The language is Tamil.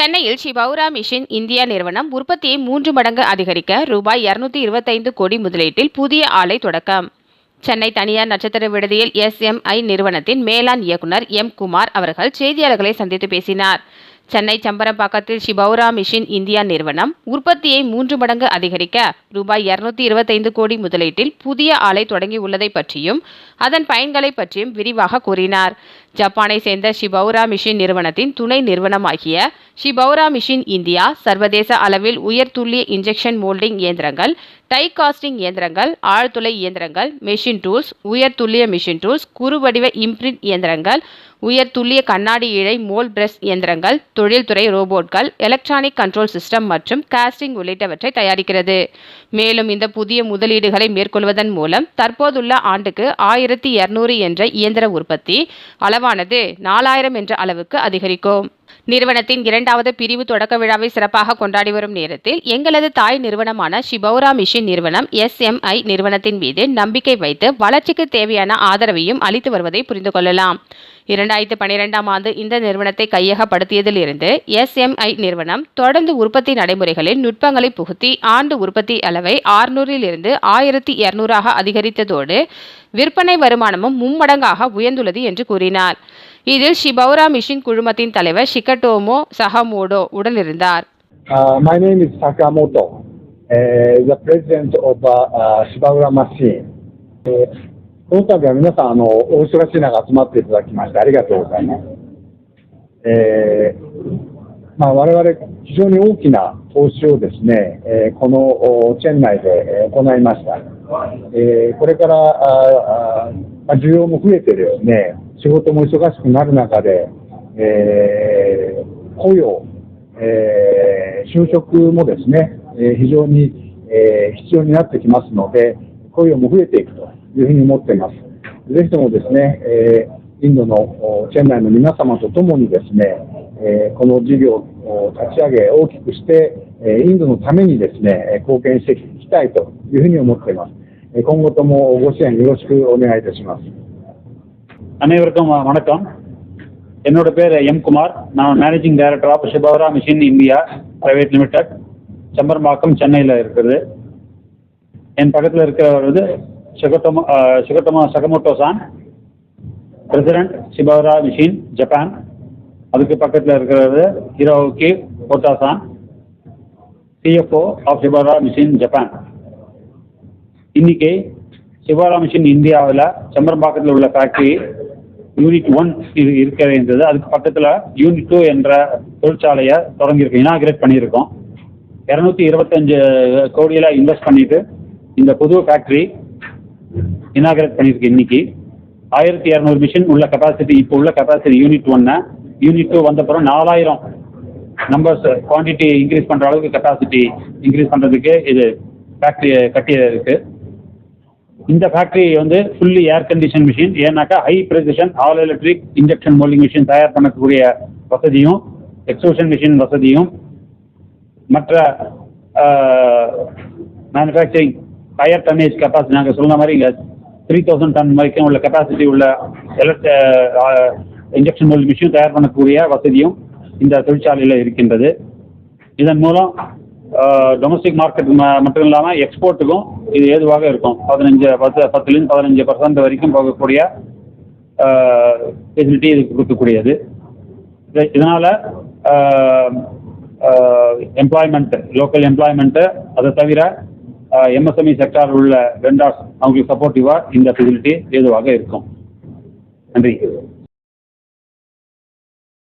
சென்னையில் ஷிபௌரா மிஷின் இந்தியா நிறுவனம் உற்பத்தியை மூன்று மடங்கு அதிகரிக்க ரூபாய் இருநூத்தி இருபத்தைந்து கோடி முதலீட்டில் புதிய ஆலை தொடக்கம். சென்னை தனியார் நட்சத்திர விடுதியில் எஸ்எம்ஐ நிறுவனத்தின் மேலாண் இயக்குனர் எம் குமார் அவர்கள் செய்தியாளர்களை சந்தித்து பேசினார். சென்னை சம்பரம்பாக்கத்தில் ஷிபௌரா மிஷின் இந்தியா நிறுவனம் உற்பத்தியை மூன்று மடங்கு அதிகரிக்க ரூபாய் இருநூத்தி இருபத்தைந்து கோடி முதலீட்டில் புதிய ஆலை தொடங்கி உள்ளதை பற்றியும் அதன் பயன்களை பற்றியும் விரிவாக கூறினார். ஜப்பானை சேர்ந்த ஷிபௌரா மிஷின் நிறுவனத்தின் துணை நிறுவனமாகிய ஷிபௌரா மிஷின் இந்தியா சர்வதேச அளவில் உயர் துல்லிய இன்ஜெக்ஷன் மோல்டிங் இயந்திரங்கள் டை காஸ்டிங் இயந்திரங்கள் ஆழ்துளை இயந்திரங்கள் மெஷின் டூல்ஸ் உயர் துல்லிய மிஷின் டூல்ஸ் குறுவடிவ இம்ப்ரிண்ட் இயந்திரங்கள் உயர் துல்லிய கண்ணாடி இழை மோல் பிரஸ் இயந்திரங்கள் தொழில்துறை ரோபோட்கள் எலக்ட்ரானிக் கண்ட்ரோல் சிஸ்டம் மற்றும் காஸ்டிங் உள்ளிட்டவற்றை தயாரிக்கிறது. மேலும் இந்த புதிய முதலீடுகளை மேற்கொள்வதன் மூலம் தற்போதுள்ள ஆண்டுக்கு ஆயிரத்தி இருநூறு என்ற இயந்திர உற்பத்தி அளவானது நாலாயிரம் என்ற அளவுக்கு அதிகரிக்கும். நிறுவனத்தின் இரண்டாவது பிரிவு தொடக்க விழாவை சிறப்பாக கொண்டாடி வரும் நேரத்தில் எங்களது தாய் நிறுவனமான ஷிபௌரா மிஷின் நிறுவனம் எஸ்எம்ஐ நிறுவனத்தின் மீது நம்பிக்கை வைத்து வளர்ச்சிக்கு தேவையான ஆதரவையும் அளித்து வருவதை புரிந்து கொள்ளலாம். இரண்டாயிரத்தி பனிரெண்டாம் ஆண்டு இந்த நிறுவனத்தை கையகப்படுத்தியதிலிருந்து எஸ்எம்ஐ நிறுவனம் தொடர்ந்து உற்பத்தி நடைமுறைகளில் நுட்பங்களை புகுத்தி ஆண்டு உற்பத்தி அளவை ஆறுநூறில் இருந்து ஆயிரத்தி இருநூறாக அதிகரித்ததோடு விற்பனை வருமானமும் மும்மடங்காக உயர்ந்துள்ளது என்று கூறினார். இதில் ஷிபௌரா மிஷின் குழுமத்தின் தலைவர் ஷிகட்டோமோ சஹமோடோ உடனிருந்தார் Uh, my name is Sakamoto, uh, the president of uh, uh, Shibaura Machine.えーこの度は皆さんあの、お忙しい中集まっていただきましてありがとうございます。えーまあ、我々非常に大きな投資をですね、えーこのおチェン内でえー行いました。えーこれからああまあ需要も増えてですね、 仕事も忙しくなる中で、えー雇用、えー就職もですね、え非常に、え必要になってきますので、雇用も増えていくというふうに思っています。ぜひともですね、えインドのチェン内の皆様と共にですね、えこの事業を立ち上げ大きくして、えインドのためにですね、貢献していきたいというふうに思っています。今後ともご支援よろしくお願いいたします。அனைவருக்கும் வணக்கம். என்னோட பேர் எம் குமார். நான் managing director of Shibaura machine India private limited Chembarambakkam சென்னையில் இருக்குது. என் பக்கத்தில் இருக்கிறவர் வந்து சுகட்டமா சுகட்டமா Sakamoto san president Shibaura machine Japan அதுக்கு பக்கத்தில் இருக்கிறது Hiroki Ota san CFO of Shibaura machine Japan இன்னைக்கு சிவாரா மிஷின் இந்தியாவில் செம்பரம்பாக்கத்தில் உள்ள ஃபேக்ட்ரி யூனிட் ஒன் இது இருக்க இருந்தது அதுக்கு பக்கத்தில் யூனிட் டூ என்ற தொழிற்சாலையை தொடங்கியிருக்கோம். இனாகிரேட் பண்ணியிருக்கோம். இரநூத்தி இருபத்தஞ்சு கோடியில் இன்வெஸ்ட் பண்ணிட்டு இந்த புது ஃபேக்ட்ரி இனாகிரேட் பண்ணியிருக்கு இன்னைக்கு. ஆயிரத்தி இரநூறு மிஷின் உள்ள கெப்பாசிட்டி இப்போ உள்ள கெப்பாசிட்டி யூனிட் ஒன்று யூனிட் டூ வந்தப்புறம் நாலாயிரம் நம்பர்ஸ் குவான்டிட்டி இன்க்ரீஸ் பண்ணுற அளவுக்கு கெப்பாசிட்டி இன்க்ரீஸ் பண்ணுறதுக்கு இது ஃபேக்ட்ரி கட்டி இருக்குது இந்த ஃபேக்ட்ரி வந்து ஃபுல்லி ஏர் கண்டிஷன் மிஷின் ஏன்னாக்கா high precision all electric injection moulding machine தயார் பண்ணக்கூடிய வசதியும் எக்ஸ்ட்ரூஷன் மிஷின் வசதியும் மற்ற மேனுஃபேக்சரிங் ஹையர் டன்னேஜ் கெப்பாசிட்டி நாங்கள் சொன்ன மாதிரி இங்கே த்ரீ தௌசண்ட் டன் வரைக்கும் உள்ள கெப்பாசிட்டி உள்ள எலக்ட் இன்ஜெக்ஷன் மோல்டிங் மிஷின் தயார் பண்ணக்கூடிய வசதியும் இந்த தொழிற்சாலையில் இருக்கின்றது. இதன் மூலம் டொமஸ்டிக் மார்க்கெட் மட்டும் இல்லாமல் எக்ஸ்போர்ட்டுக்கும் இது ஏதுவாக இருக்கும். பதினஞ்சு பத்து பத்துலேருந்து பதினஞ்சு பர்சன்ட் வரைக்கும் போகக்கூடிய ஃபெசிலிட்டி இதுக்கு கொடுக்கக்கூடியது. இதனால் எம்ப்ளாய்மெண்ட்டு லோக்கல் எம்ப்ளாய்மெண்ட்டு அதை தவிர எம்எஸ்எம்இ செக்டார் உள்ள வெண்டார்ஸ் அவங்களுக்கு சப்போர்ட்டிவாக இந்த ஃபெசிலிட்டி ஏதுவாக இருக்கும். நன்றி.